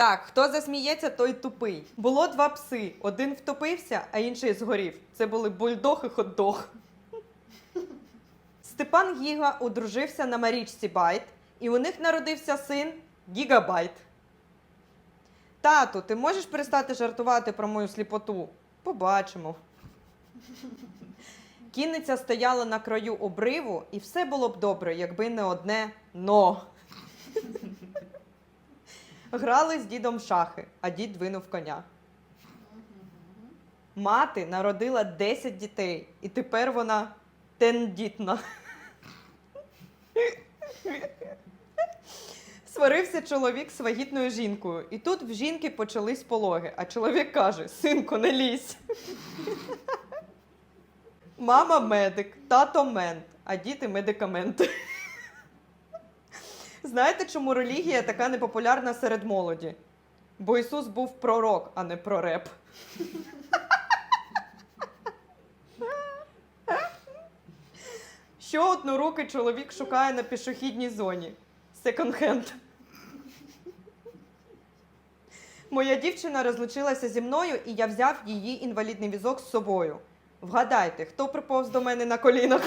Так, хто засміється, той тупий. Було два пси. Один втопився, а інший згорів. Це були бульдог і хот-дог. Степан Гіга одружився на Марічці Байт, і у них народився син Гігабайт. Тату, ти можеш перестати жартувати про мою сліпоту? Побачимо. Кінниця стояла на краю обриву, і все було б добре, якби не одне но. Грали з дідом шахи, а дід двинув коня. Мати народила 10 дітей, і тепер вона тендітна. Сварився чоловік з вагітною жінкою, і тут в жінки почались пологи, а чоловік каже: Синку, не лізь. Мама медик, тато мент, а діти медикаменти. Знаєте, чому релігія така непопулярна серед молоді? Бо Ісус був пророк, а не прореп. Що однорукий чоловік шукає на пішохідній зоні? Секонд-хенд. Моя дівчина розлучилася зі мною, і я взяв її інвалідний візок з собою. Вгадайте, хто приповз до мене на колінах?